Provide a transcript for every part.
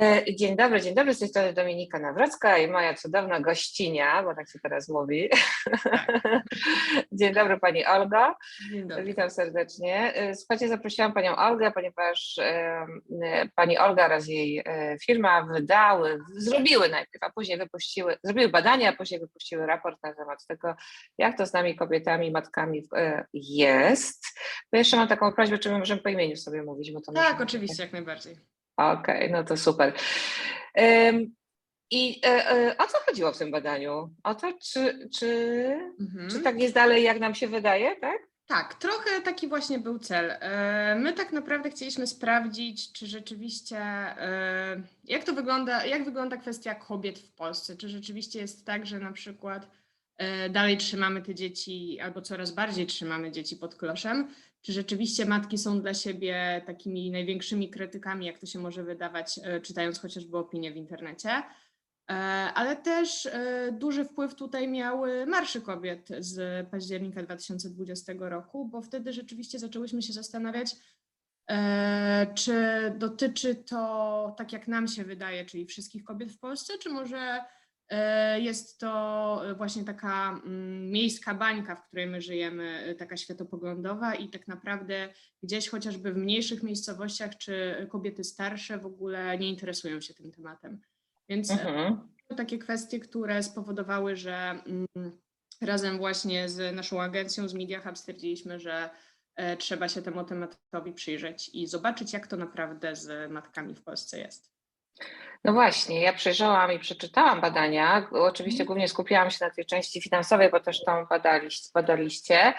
E, Dzień dobry, dzień dobry, z tej strony Dominika Nawrocka i moja cudowna gościnia, bo tak się teraz mówi. Dzień dobry Pani dobry. witam serdecznie. E, Słuchajcie, zaprosiłam Panią Olgę, ponieważ e, Pani Olga oraz jej firma wydały, zrobiły najpierw, a później wypuściły, zrobiły badania, a później wypuściły raport na temat tego, jak to z nami kobietami, matkami jest. Bo jeszcze mam taką prośbę, czy my możemy po imieniu sobie mówić, bo to Tak, oczywiście, jak najbardziej. Okej, no to super. Ym, I e, e, o co chodziło w tym badaniu? O to, czy, czy, Mhm. czy tak jest dalej, jak nam się wydaje, tak? Tak, trochę taki właśnie był cel. E, My tak naprawdę chcieliśmy sprawdzić, czy rzeczywiście, jak to wygląda, jak wygląda kwestia kobiet w Polsce. Czy rzeczywiście jest tak, że na przykład dalej trzymamy te dzieci, albo coraz bardziej trzymamy dzieci pod kloszem, czy rzeczywiście matki są dla siebie takimi największymi krytykami, jak to się może wydawać, e, czytając chociażby opinie w internecie. E, Ale też e, duży wpływ tutaj miały marsze kobiet z października 2020 roku, bo wtedy rzeczywiście zaczęłyśmy się zastanawiać, czy dotyczy to tak jak nam się wydaje, czyli wszystkich kobiet w Polsce, czy może jest to właśnie taka mm, miejska bańka, w której my żyjemy, e, taka światopoglądowa i tak naprawdę gdzieś chociażby w mniejszych miejscowościach, czy kobiety starsze w ogóle nie interesują się tym tematem. Więc e, Mhm. takie kwestie, które spowodowały, że mm, razem właśnie z naszą agencją, z Media Hub stwierdziliśmy, że e, trzeba się temu tematowi przyjrzeć i zobaczyć, jak to naprawdę z matkami w Polsce jest. No właśnie, ja przejrzałam i przeczytałam badania. Oczywiście Mhm. głównie skupiałam się na tej części finansowej, bo też tą badaliście. badaliście.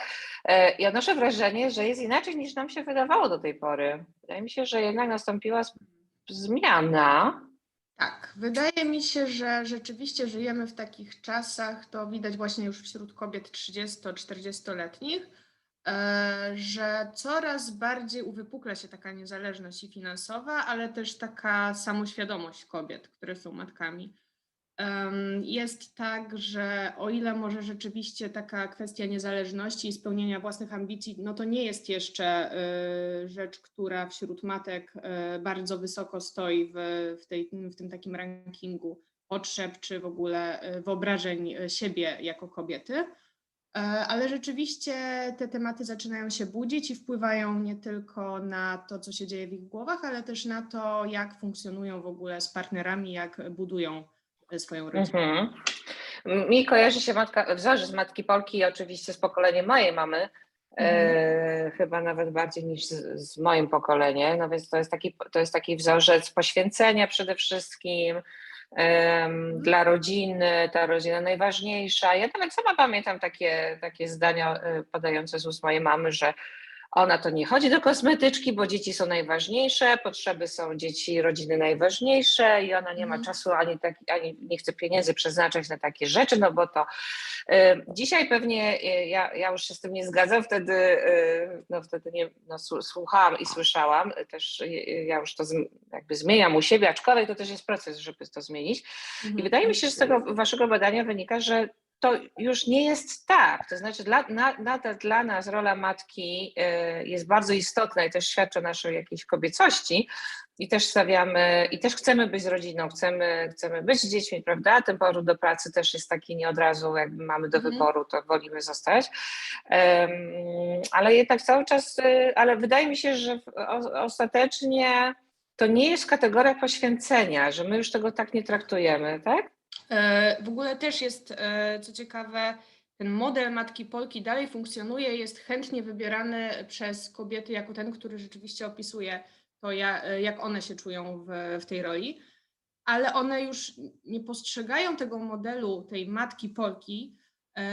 I odnoszę wrażenie, że jest inaczej niż nam się wydawało do tej pory. Wydaje mi się, że jednak nastąpiła zmiana. Tak, wydaje mi się, że rzeczywiście żyjemy w takich czasach, to widać właśnie już wśród kobiet 30-40-letnich, e, że coraz bardziej uwypukla się taka niezależność i finansowa, ale też taka samoświadomość kobiet, które są matkami. Jest tak, że o ile może rzeczywiście taka kwestia niezależności i spełnienia własnych ambicji, no to nie jest jeszcze y, rzecz, która wśród matek y, bardzo wysoko stoi w, w, tej, w tym takim rankingu potrzeb, czy w ogóle wyobrażeń siebie jako kobiety. E, Ale rzeczywiście te tematy zaczynają się budzić i wpływają nie tylko na to, co się dzieje w ich głowach, ale też na to, jak funkcjonują w ogóle z partnerami, jak budują e, swoją rodzinę. Mhm. Mi kojarzy się matka, wzorzec Matki Polki oczywiście z pokoleniem mojej mamy, e, chyba nawet bardziej niż z, z moim pokoleniem, no więc to jest taki, to jest taki wzorzec poświęcenia przede wszystkim dla rodziny, ta rodzina najważniejsza. Ja nawet sama pamiętam takie, takie zdania e, padające z ust mojej mamy, że ona to nie chodzi do kosmetyczki, bo dzieci są najważniejsze, potrzeby są dzieci, rodziny najważniejsze i ona nie ma Mhm. czasu ani, tak, ani nie chce pieniędzy przeznaczać na takie rzeczy, no bo to y, dzisiaj pewnie y, ja, ja już się z tym nie zgadzam, wtedy, y, no wtedy nie, no, słu- słuchałam i słyszałam, y, też y, ja już to z, jakby zmieniam u siebie, aczkolwiek to też jest proces, żeby to zmienić. I wydaje mi się, że z tego waszego badania wynika, że to już nie jest tak. To znaczy, dla, na, nadal dla nas rola matki y, jest bardzo istotna i też świadczy o naszej jakiejś kobiecości. I też stawiamy, i też chcemy być z rodziną, chcemy, chcemy być z dziećmi, prawda? Ten powrót do pracy też jest taki nie od razu, jakby mamy do Mhm. wyboru, to wolimy zostać. Em, ale jednak cały czas, y, ale wydaje mi się, że o, ostatecznie to nie jest kategoria poświęcenia, że my już tego tak nie traktujemy, tak? E, W ogóle też jest, e, co ciekawe, ten model Matki Polki dalej funkcjonuje, jest chętnie wybierany przez kobiety jako ten, który rzeczywiście opisuje to, e, jak one się czują w, w tej roli, ale one już nie postrzegają tego modelu, tej Matki Polki,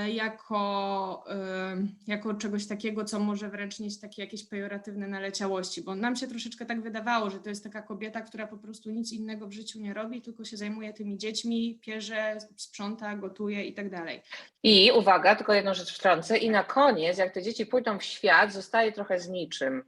jako, e, jako czegoś takiego, co może wręcz nieść takie jakieś pejoratywne naleciałości, bo nam się troszeczkę tak wydawało, że to jest taka kobieta, która po prostu nic innego w życiu nie robi, tylko się zajmuje tymi dziećmi, pierze, sprząta, gotuje i tak dalej. I uwaga, tylko jedną rzecz wtrącę. I na koniec, jak te dzieci pójdą w świat, zostaje trochę z niczym.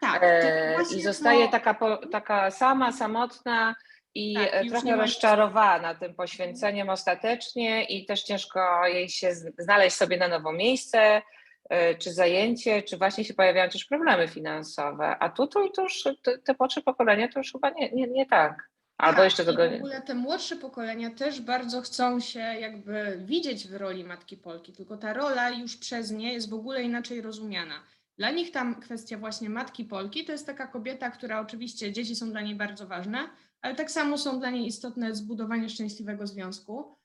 Tak, to E, I zostaje no, taka, taka sama, samotna i Tak, e, trochę rozczarowana tym poświęceniem ostatecznie i też ciężko jej się znaleźć sobie na nowo miejsce, e, czy zajęcie, czy właśnie się pojawiają też problemy finansowe. A tu, tu, tu już te, te młodsze pokolenia to już chyba nie, nie, nie tak. Albo Tak, jeszcze tego w nie. ogóle te młodsze pokolenia też bardzo chcą się jakby widzieć w roli matki Polki, tylko ta rola już przez nie jest w ogóle inaczej rozumiana. Dla nich tam kwestia właśnie matki Polki to jest taka kobieta, która oczywiście dzieci są dla niej bardzo ważne, ale tak samo są dla niej istotne zbudowanie szczęśliwego związku.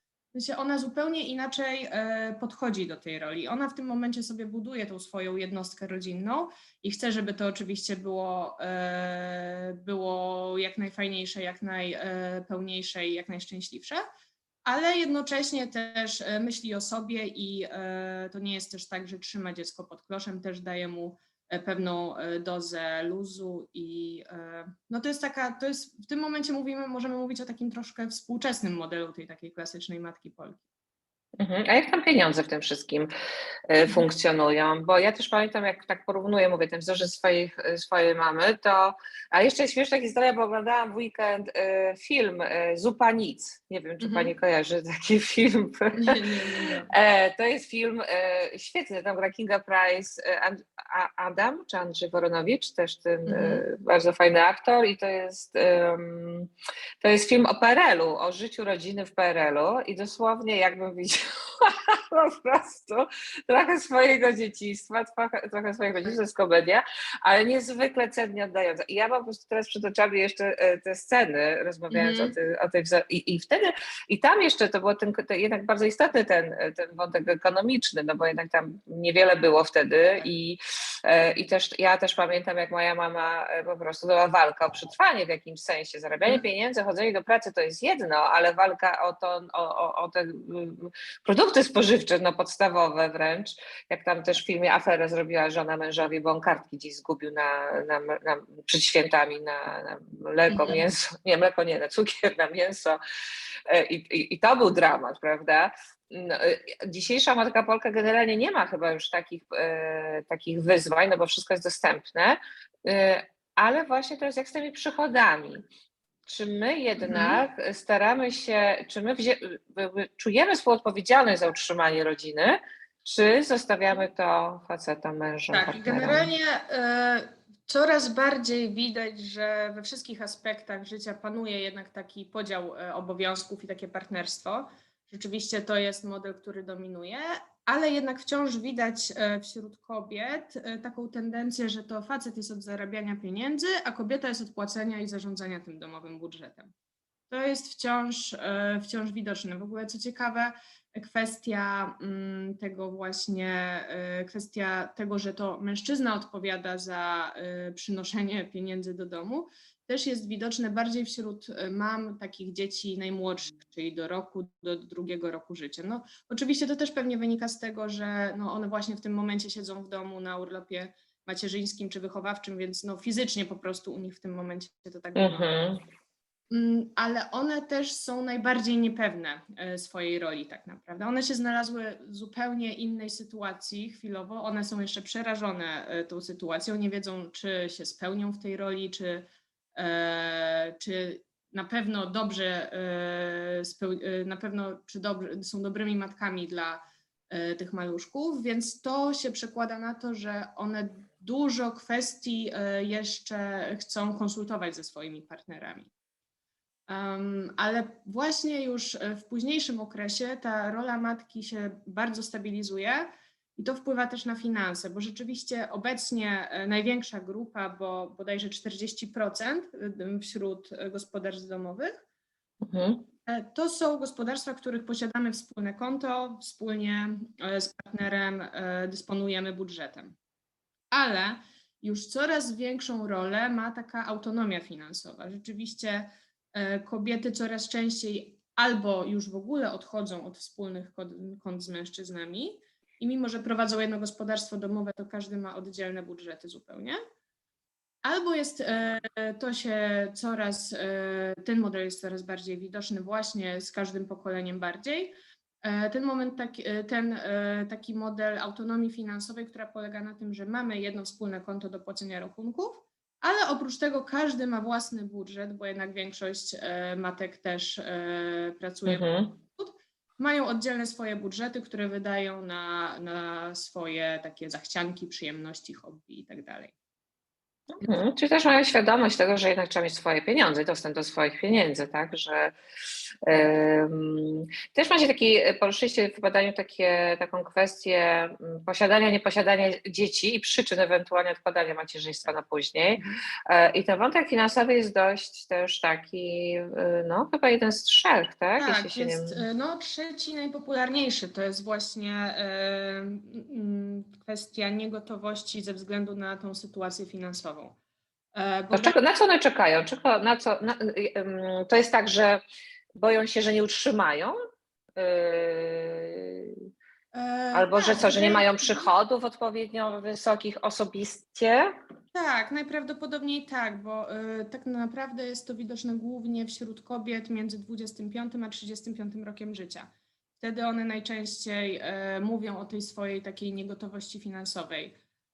Ona zupełnie inaczej e, podchodzi do tej roli. Ona w tym momencie sobie buduje tą swoją jednostkę rodzinną i chce, żeby to oczywiście było, e, było jak najfajniejsze, jak najpełniejsze i jak najszczęśliwsze, ale jednocześnie też e, myśli o sobie i e, to nie jest też tak, że trzyma dziecko pod kloszem, też daje mu e, pewną dozę luzu i no to jest taka, to jest w tym momencie mówimy, możemy mówić o takim troszkę współczesnym modelu tej takiej klasycznej matki Polki. Mhm. A jak tam pieniądze w tym wszystkim e, funkcjonują? Bo ja też pamiętam, jak tak porównuję, mówię, ten wzorzec swoich, e, swojej mamy, to. A jeszcze jest śmieszna historia, bo oglądałam w weekend e, film e, Zupa Nic. Nie wiem, czy Mhm. pani kojarzy taki film. Nie, nie, nie, to jest film świetny, tam gra Kinga Price, Adam czy Andrzej Woronowicz, też ten Mhm. bardzo fajny aktor i to jest, to jest film o PRL-u, o życiu rodziny w PRL-u i dosłownie jakbym widziała po prostu trochę swojego dzieciństwa, trochę, swojego dzieciństwa, jest komedia, ale niezwykle cennie oddająca. I ja mam po prostu teraz przed oczami jeszcze e, te sceny, rozmawiając Mhm. o, ty, o tej i, i wtedy, i tam jeszcze to był ten, jednak bardzo istotny ten, ten wątek ekonomiczny, no bo jednak tam niewiele było wtedy i, e, i też ja też pamiętam, jak moja mama e, po prostu była walka o przetrwanie w jakimś sensie. Zarabianie Mhm. pieniędzy, chodzenie do pracy to jest jedno, ale walka o to, o, o, o te mm, produkty spożywcze, no podstawowe wręcz, jak tam też w filmie aferę zrobiła żona mężowi, bo on kartki gdzieś zgubił na, na, na, przed świętami na, na mleko, Mhm. mięso, nie mleko, nie, na cukier, na mięso E, i, i, i to był dramat, prawda? No, e, dzisiejsza Matka Polka generalnie nie ma chyba już takich, e, takich wyzwań, no bo wszystko jest dostępne, e, ale właśnie to jest jak z tymi przychodami. Czy my jednak staramy się, czy my czujemy współodpowiedzialność za utrzymanie rodziny, czy zostawiamy to facetom, mężom, Tak, partnerom? generalnie e, coraz bardziej widać, że we wszystkich aspektach życia panuje jednak taki podział e, obowiązków i takie partnerstwo. Rzeczywiście to jest model, który dominuje, ale jednak wciąż widać e, wśród kobiet e, taką tendencję, że to facet jest od zarabiania pieniędzy, a kobieta jest od płacenia i zarządzania tym domowym budżetem. To jest wciąż, e, wciąż widoczne. W ogóle co ciekawe, kwestia mm, tego właśnie, kwestia tego, że to mężczyzna odpowiada za przynoszenie pieniędzy do domu, też jest widoczne bardziej wśród e, mam takich dzieci najmłodszych, czyli do roku, do drugiego roku życia. No, oczywiście to też pewnie wynika z tego, że no, one właśnie w tym momencie siedzą w domu na urlopie macierzyńskim czy wychowawczym, więc no, fizycznie po prostu u nich w tym momencie to tak wygląda. Mhm. Mm, ale one też są najbardziej niepewne e, swojej roli tak naprawdę. One się znalazły w zupełnie innej sytuacji chwilowo. One są jeszcze przerażone e, tą sytuacją, nie wiedzą, czy się spełnią w tej roli, czy, czy na pewno dobrze, e, e, na pewno czy dobrze, są dobrymi matkami dla e, tych maluszków, więc to się przekłada na to, że one dużo kwestii e, jeszcze chcą konsultować ze swoimi partnerami. Ale właśnie już e, w późniejszym okresie ta rola matki się bardzo stabilizuje i to wpływa też na finanse, bo rzeczywiście obecnie e, największa grupa, bo bodajże 40% y, wśród e, gospodarstw domowych, Mhm. e, to są gospodarstwa, w których posiadamy wspólne konto, wspólnie e, z partnerem e, dysponujemy budżetem. Ale już coraz większą rolę ma taka autonomia finansowa. Rzeczywiście e, kobiety coraz częściej albo już w ogóle odchodzą od wspólnych kont z mężczyznami i mimo, że prowadzą jedno gospodarstwo domowe, to każdy ma oddzielne budżety zupełnie. Albo jest e, to się coraz, e, ten model jest coraz bardziej widoczny właśnie z każdym pokoleniem bardziej. E, Ten moment, taki, ten taki model autonomii finansowej, która polega na tym, że mamy jedno wspólne konto do płacenia rachunków, ale oprócz tego każdy ma własny budżet, bo jednak większość matek też pracuje Mhm. Mają oddzielne swoje budżety, które wydają na, na swoje takie zachcianki, przyjemności, hobby i tak. Mhm. Czyli też mają świadomość tego, że jednak trzeba mieć swoje pieniądze, dostęp do swoich pieniędzy, tak? Że ym, też macie taki, poruszyliście w badaniu takie, taką kwestię mm, posiadania, nieposiadania dzieci i przyczyn ewentualnie odkładania macierzyństwa na później. E, I ten wątek finansowy jest dość też taki, y, no chyba jeden z trzech, tak? Tak, Jeśli się nie jest e, no, trzeci najpopularniejszy. To jest właśnie mm, kwestia niegotowości ze względu na tą sytuację finansową. E, bo na co one czekają? Czego, na co, na, y, ym, to jest tak, że boją się, że nie utrzymają? Yy, albo że tak, co, że nie mają przychodów odpowiednio wysokich osobiście? Tak, najprawdopodobniej tak, bo y, tak naprawdę jest to widoczne głównie wśród kobiet między 25 a 35 rokiem życia. Wtedy one najczęściej e, mówią o tej swojej takiej niegotowości finansowej.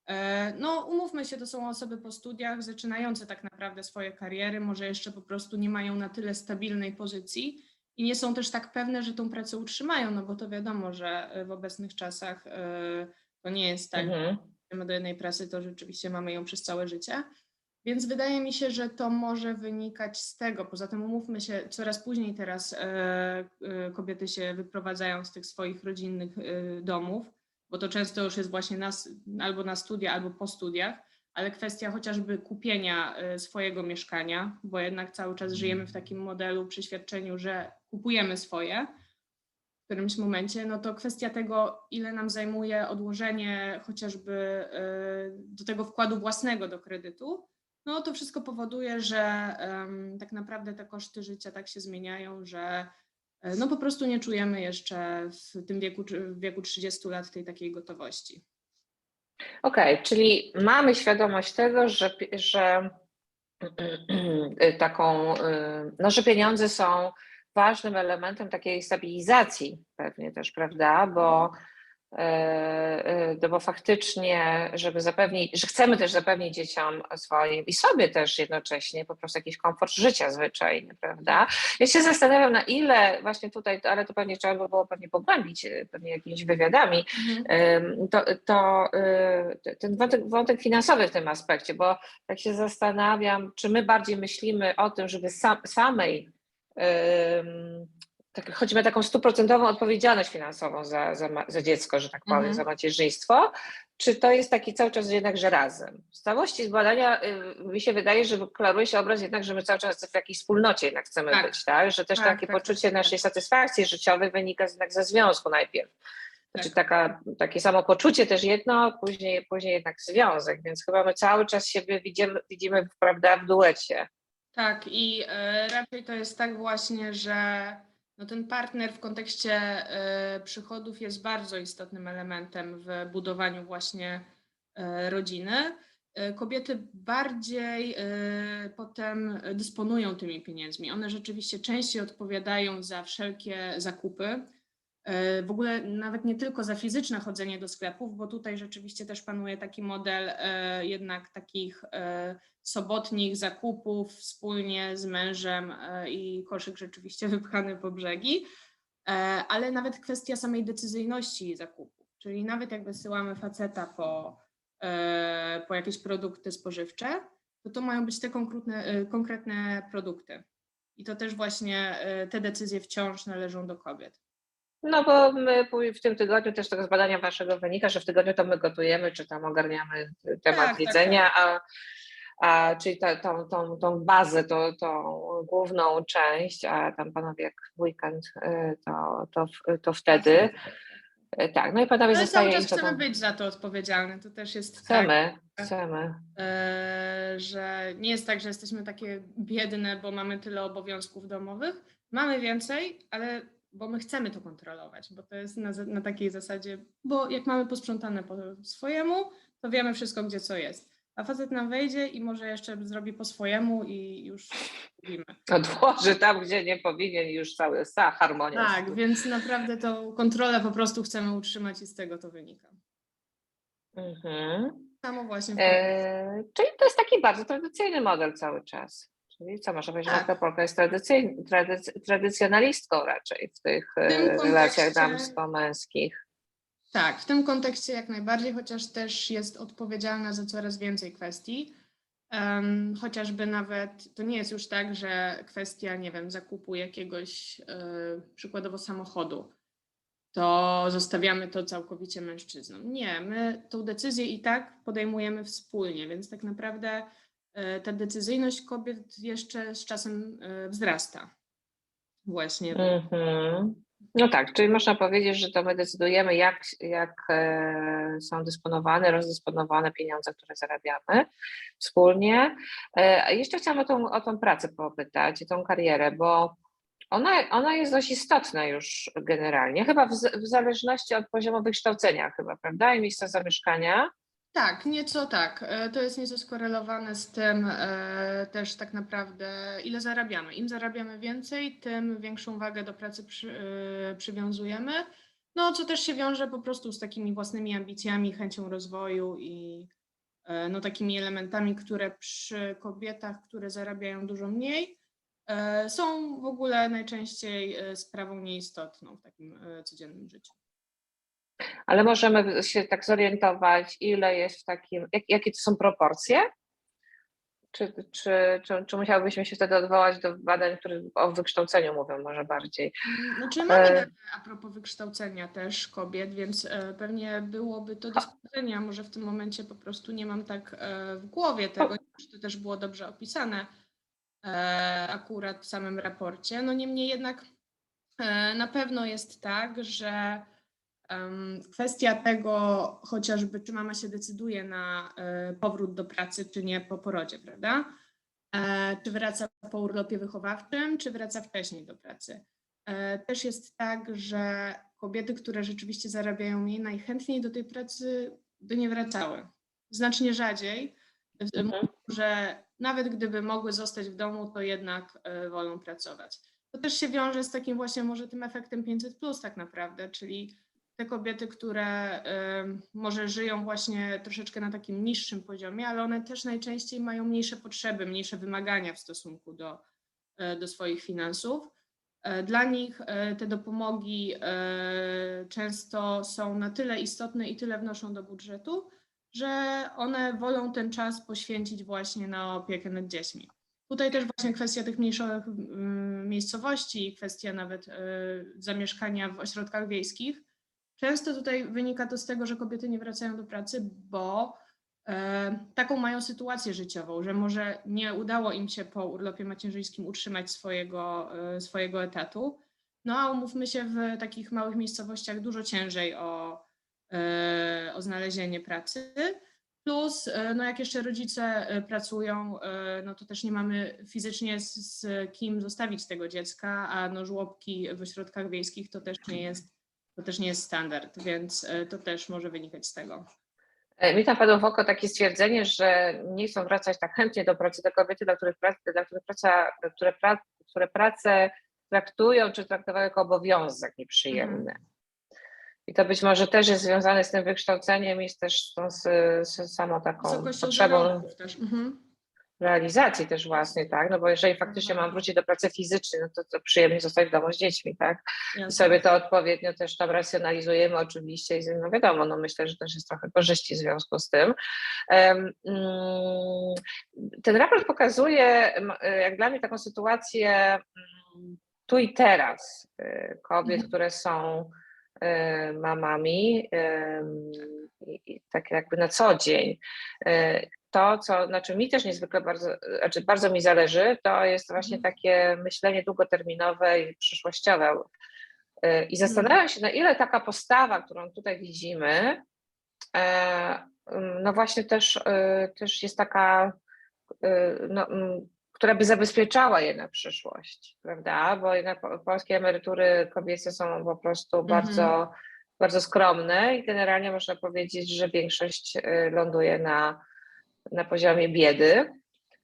E, no, umówmy się, to są osoby po studiach, zaczynające tak naprawdę swoje kariery, może jeszcze po prostu nie mają na tyle stabilnej pozycji i nie są też tak pewne, że tą pracę utrzymają, no bo to wiadomo, że e, w obecnych czasach e, to nie jest tak, Mhm. idziemy do jednej pracy, to rzeczywiście mamy ją przez całe życie. Więc wydaje mi się, że to może wynikać z tego. Poza tym umówmy się, coraz później teraz kobiety się wyprowadzają z tych swoich rodzinnych domów, bo to często już jest właśnie na, s- albo na studia, albo po studiach, ale kwestia chociażby kupienia e, swojego mieszkania, bo jednak cały czas żyjemy w takim modelu, przeświadczeniu, że kupujemy swoje w którymś momencie, no to kwestia tego, ile nam zajmuje odłożenie chociażby e, do tego wkładu własnego do kredytu, no to wszystko powoduje, że tak naprawdę te koszty życia tak się zmieniają, że no po prostu nie czujemy jeszcze w tym wieku, w wieku 30 lat tej takiej gotowości. Okej, czyli mamy świadomość tego, że, że taką, y, no, że pieniądze są ważnym elementem takiej stabilizacji pewnie też, prawda? Bo, e, e, no bo faktycznie, żeby zapewnić, że chcemy też zapewnić dzieciom swoim i sobie też jednocześnie po prostu jakiś komfort życia zwyczajny, prawda? Ja się zastanawiam na ile właśnie tutaj, ale to pewnie trzeba by było pewnie pogłębić e, pewnie jakimiś wywiadami, Ym, to, to ten wątek, wątek finansowy w tym aspekcie, bo tak się zastanawiam, czy my bardziej myślimy o tym, żeby sam, samej, tak, choćby taką stuprocentową odpowiedzialność finansową za, za, za dziecko, że tak powiem, Mhm. za macierzyństwo, czy to jest taki cały czas jednak, że razem? Z całości z badania y, mi się wydaje, że klaruje się obraz jednak, że my cały czas w jakiejś wspólnocie jednak chcemy Tak. być, tak? Że też Tak, takie tak, poczucie tak, naszej satysfakcji życiowej wynika jednak ze związku najpierw. Znaczy Tak. taka, takie samopoczucie też jedno, później, później jednak związek, więc chyba my cały czas siebie widzimy, widzimy prawda, w duecie. Tak, i e, raczej to jest tak właśnie, że no ten partner w kontekście e, przychodów jest bardzo istotnym elementem w budowaniu właśnie e, rodziny. E, Kobiety bardziej potem dysponują tymi pieniędzmi. One rzeczywiście częściej odpowiadają za wszelkie zakupy. E, W ogóle nawet nie tylko za fizyczne chodzenie do sklepów, bo tutaj rzeczywiście też panuje taki model e, jednak takich e, sobotnich zakupów wspólnie z mężem i koszyk rzeczywiście wypchany po brzegi, ale nawet kwestia samej decyzyjności zakupu, czyli nawet jak wysyłamy faceta po, po jakieś produkty spożywcze, to to mają być te konkretne, konkretne produkty. I to też właśnie te decyzje wciąż należą do kobiet. No bo my w tym tygodniu też tego z badania waszego wynika, że w tygodniu to my gotujemy, czy tam ogarniamy temat Tak, tak, jedzenia, a, a czyli ta, tą, tą, tą bazę, to, tą główną część, a tam panowie jak w weekend, y, to, to, to wtedy. Y, Tak, no i panowie Ale zostaje cały czas chcemy być za to odpowiedzialne. To też jest tak, Chcemy, chcemy. e, że nie jest tak, że jesteśmy takie biedne, bo mamy tyle obowiązków domowych. Mamy więcej, ale bo my chcemy to kontrolować, bo to jest na, na takiej zasadzie, bo jak mamy posprzątane po swojemu, to wiemy wszystko, gdzie co jest. A facet nam wejdzie i może jeszcze zrobi po swojemu i już robimy. Odłoży tam, gdzie nie powinien już cały sa, harmonia. Tak, więc naprawdę tą kontrolę po prostu chcemy utrzymać i z tego to wynika. Mhm. Samo właśnie. E, czyli to jest taki bardzo tradycyjny model cały czas. Czyli co można powiedzieć, Tak. Marta Polka jest tradycyjn, tradyc, tradycjonalistką raczej w tych e, tym relacjach damsko-męskich. Tak, w tym kontekście jak najbardziej, chociaż też jest odpowiedzialna za coraz więcej kwestii. Em, chociażby nawet to nie jest już tak, że kwestia, nie wiem, zakupu jakiegoś e, przykładowo samochodu, to zostawiamy to całkowicie mężczyznom. Nie, my tą decyzję i tak podejmujemy wspólnie, więc tak naprawdę e, ta decyzyjność kobiet jeszcze z czasem e, wzrasta. Właśnie. Mhm. No tak, czyli można powiedzieć, że to my decydujemy, jak, jak e, są dysponowane, rozdysponowane pieniądze, które zarabiamy wspólnie. E, a jeszcze chciałam o tą, o tą pracę popytać, tą karierę, bo ona, ona jest dość istotna już generalnie, chyba w, w zależności od poziomu wykształcenia chyba, prawda, i miejsca zamieszkania. Tak, nieco tak. E, To jest nieco skorelowane z tym e, też tak naprawdę, ile zarabiamy. Im zarabiamy więcej, tym większą wagę do pracy przy, e, przywiązujemy. No, co też się wiąże po prostu z takimi własnymi ambicjami, chęcią rozwoju i no, takimi elementami, które przy kobietach, które zarabiają dużo mniej, są w ogóle najczęściej sprawą nieistotną w takim codziennym życiu. Ale możemy się tak zorientować, ile jest w takim, jak, jakie to są proporcje? Czy, czy, czy, czy musiałybyśmy się wtedy odwołać do badań, które o wykształceniu mówią może bardziej? Znaczy mamy E, a propos wykształcenia też kobiet, więc e, pewnie byłoby to do sprawdzenia. Może w tym momencie po prostu nie mam tak e, w głowie tego, czy to też było dobrze opisane e, akurat w samym raporcie. No niemniej jednak na pewno jest tak, że kwestia tego chociażby, czy mama się decyduje na e, powrót do pracy, czy nie po porodzie, prawda? E, Czy wraca po urlopie wychowawczym, czy wraca wcześniej do pracy? E, Też jest tak, że kobiety, które rzeczywiście zarabiają mniej, najchętniej do tej pracy by nie wracały. Znacznie rzadziej, Mhm. że nawet gdyby mogły zostać w domu, to jednak wolą pracować. To też się wiąże z takim właśnie może tym efektem 500 plus tak naprawdę, czyli te kobiety, które może żyją właśnie troszeczkę na takim niższym poziomie, ale one też najczęściej mają mniejsze potrzeby, mniejsze wymagania w stosunku do, e, do swoich finansów. E, Dla nich e, te dopomogi często są na tyle istotne i tyle wnoszą do budżetu, że one wolą ten czas poświęcić właśnie na opiekę nad dziećmi. Tutaj też właśnie kwestia tych mniejszych mm, miejscowości, kwestia nawet zamieszkania w ośrodkach wiejskich. Często tutaj wynika to z tego, że kobiety nie wracają do pracy, bo e, taką mają sytuację życiową, że może nie udało im się po urlopie macierzyńskim utrzymać swojego, e, swojego etatu. No a umówmy się, w takich małych miejscowościach dużo ciężej o, e, o znalezienie pracy. Plus, no jak jeszcze rodzice pracują, no to też nie mamy fizycznie z, z kim zostawić tego dziecka, a no żłobki w ośrodkach wiejskich to też nie jest, to też nie jest standard, więc e, to też może wynikać z tego. E, Mi tam padło w oko takie stwierdzenie, że nie chcą wracać tak chętnie do pracy te kobiety, dla których, prac, dla których praca, które, pra, które pracę traktują czy traktowały jako obowiązek nieprzyjemny. I to być może też jest związane z tym wykształceniem i z też z, tą, z, samą taką potrzebą też. Mhm. Realizacji też własnej, tak? No bo jeżeli faktycznie mam wrócić do pracy fizycznej, no to, to przyjemnie zostać w domu z dziećmi, tak? I sobie to odpowiednio też tam racjonalizujemy oczywiście i no wiadomo, no myślę, że też jest trochę korzyści w związku z tym. Mm, Ten raport pokazuje jak dla mnie taką sytuację mm, tu i teraz y, kobiet, Mhm. które są y, mamami tak jakby na co dzień. To, co, na czym mi też niezwykle bardzo, znaczy bardzo mi zależy, to jest właśnie Mhm. takie myślenie długoterminowe i przyszłościowe. Y, I zastanawiam się, na ile taka postawa, którą tutaj widzimy, e, mm, no właśnie też, y, też jest taka, y, no, mm, która by zabezpieczała je na przyszłość, prawda? Bo jednak po- polskie emerytury kobiece są po prostu bardzo, bardzo skromne i generalnie można powiedzieć, że większość ląduje na, na poziomie biedy.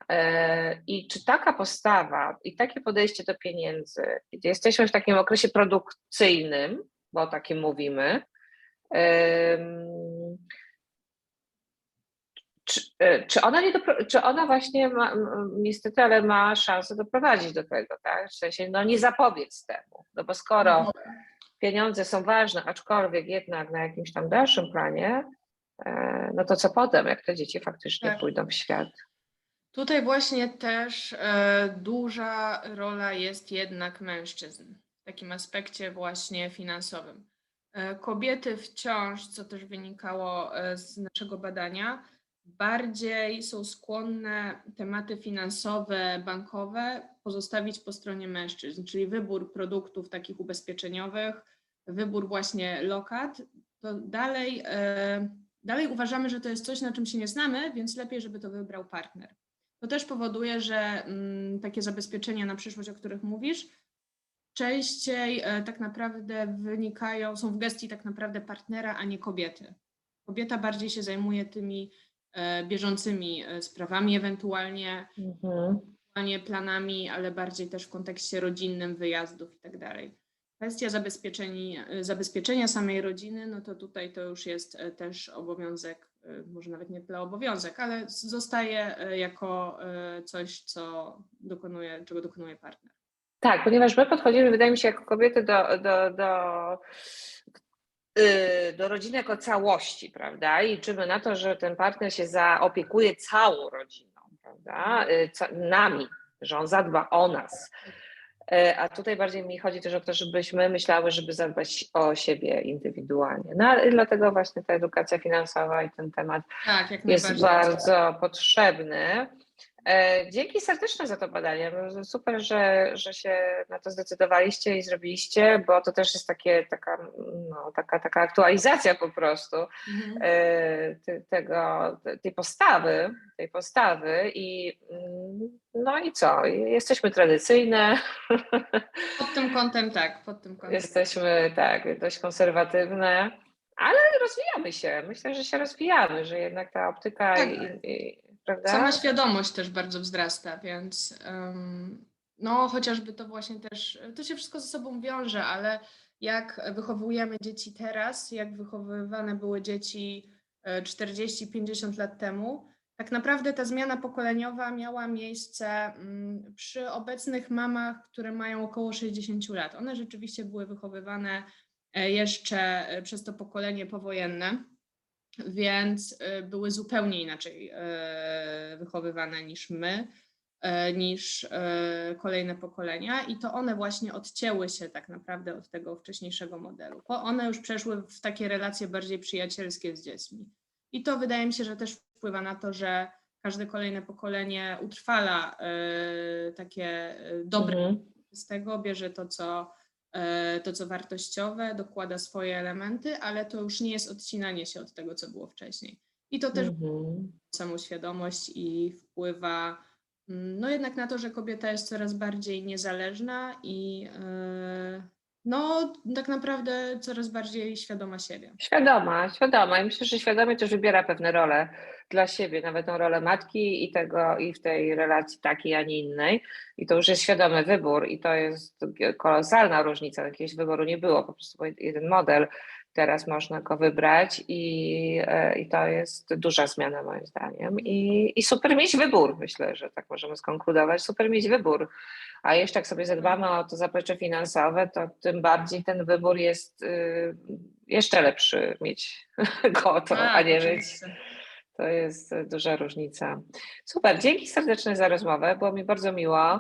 E, I czy taka postawa i takie podejście do pieniędzy, gdzie jesteśmy w takim okresie produkcyjnym, bo o takim mówimy, czy, e, czy ona nie dopro, czy ona właśnie ma, niestety, ale ma szansę doprowadzić do tego, tak? W sensie, no nie zapobiec temu, no bo skoro pieniądze są ważne, aczkolwiek jednak na jakimś tam dalszym planie, no to co potem, jak te dzieci faktycznie Tak. pójdą w świat? Tutaj właśnie też e, duża rola jest jednak mężczyzn w takim aspekcie właśnie finansowym. E, kobiety wciąż, co też wynikało e, z naszego badania, bardziej są skłonne tematy finansowe, bankowe pozostawić po stronie mężczyzn, czyli wybór produktów takich ubezpieczeniowych, wybór właśnie lokat, to dalej, e, dalej uważamy, że to jest coś, na czym się nie znamy, więc lepiej, żeby to wybrał partner. To też powoduje, że mm, takie zabezpieczenia na przyszłość, o których mówisz, częściej e, tak naprawdę wynikają, są w gestii tak naprawdę partnera, a nie kobiety. Kobieta bardziej się zajmuje tymi e, bieżącymi e, sprawami, ewentualnie, Mhm. planami, ale bardziej też w kontekście rodzinnym, wyjazdów i tak. Kwestia zabezpieczeni, zabezpieczenia samej rodziny, no to tutaj to już jest e, też obowiązek, e, może nawet nie tyle obowiązek, ale zostaje e, jako coś, co dokonuje, czego dokonuje partner. Tak, ponieważ my podchodzimy, wydaje mi się, jako kobiety do, do, do, yy, do rodziny jako całości, prawda? I liczymy na to, że ten partner się zaopiekuje całą rodziną, prawda? Ca- nami, że on zadba o nas. Yy, A tutaj bardziej mi chodzi też o to, żebyśmy myślały, żeby zadbać o siebie indywidualnie. No ale dlatego właśnie ta edukacja finansowa i ten temat Tak, jest bardzo potrzebny. E, Dzięki serdeczne za to badanie. No, Super, że, że się na to zdecydowaliście i zrobiliście, bo to też jest takie, taka, no, taka, taka aktualizacja po prostu Mhm. e, te- tego, te- tej postawy, tej postawy i mm, no i co? Jesteśmy tradycyjne, Pod tym kątem tak, pod tym kątem. jesteśmy tak, dość konserwatywne, ale rozwijamy się. Myślę, że się rozwijamy, że jednak ta optyka Tak. i, i, prawda? Sama świadomość też bardzo wzrasta, więc em, no chociażby to właśnie też, to się wszystko ze sobą wiąże, ale jak wychowujemy dzieci teraz, jak wychowywane były dzieci e, 40-50 lat temu, tak naprawdę ta zmiana pokoleniowa miała miejsce mm, przy obecnych mamach, które mają około 60 lat. One rzeczywiście były wychowywane e, jeszcze e, przez to pokolenie powojenne więc y, były zupełnie inaczej e, wychowywane niż my, e, niż kolejne pokolenia i to one właśnie odcięły się tak naprawdę od tego wcześniejszego modelu, bo one już przeszły w takie relacje bardziej przyjacielskie z dziećmi. I to wydaje mi się, że też wpływa na to, że każde kolejne pokolenie utrwala takie dobre Mhm. z tego, bierze to, co, to, co wartościowe, dokłada swoje elementy, ale to już nie jest odcinanie się od tego, co było wcześniej. I to też Mhm. samą świadomość i wpływa mm, no jednak na to, że kobieta jest coraz bardziej niezależna i e, no tak naprawdę coraz bardziej świadoma siebie. Świadoma, świadoma. I myślę, że świadomie też wybiera pewne role dla siebie, nawet tą rolę matki i tego, i w tej relacji takiej, a nie innej. I to już jest świadomy wybór i to jest kolosalna różnica. Jakiegoś wyboru nie było, po prostu jeden model. Teraz można go wybrać i, e, i to jest duża zmiana moim zdaniem. I, I super mieć wybór, myślę, że tak możemy skonkludować. Super mieć wybór. A jeszcze jak sobie zadbamy o to zaplecze finansowe, to tym bardziej ten wybór jest y, jeszcze lepszy mieć go to, a Tak, nie mieć. oczywiście. To jest y, duża różnica. Super, dzięki serdeczne za rozmowę, było mi bardzo miło.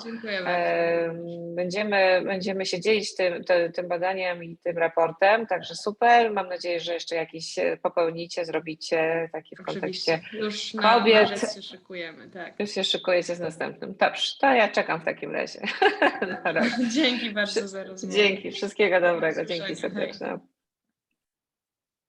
Będziemy, będziemy się dzielić tym, tym, badaniem i tym raportem, także super. Mam nadzieję, że jeszcze jakiś e, popełnicie, zrobicie taki w kontekście. Już kobiet. marzec się szykujemy, tak. Już się szykujecie z następnym. Dobrze, to ja czekam w takim razie. Dzięki bardzo za rozmowę. Dzięki, wszystkiego dobrego, Do dzięki serdeczne.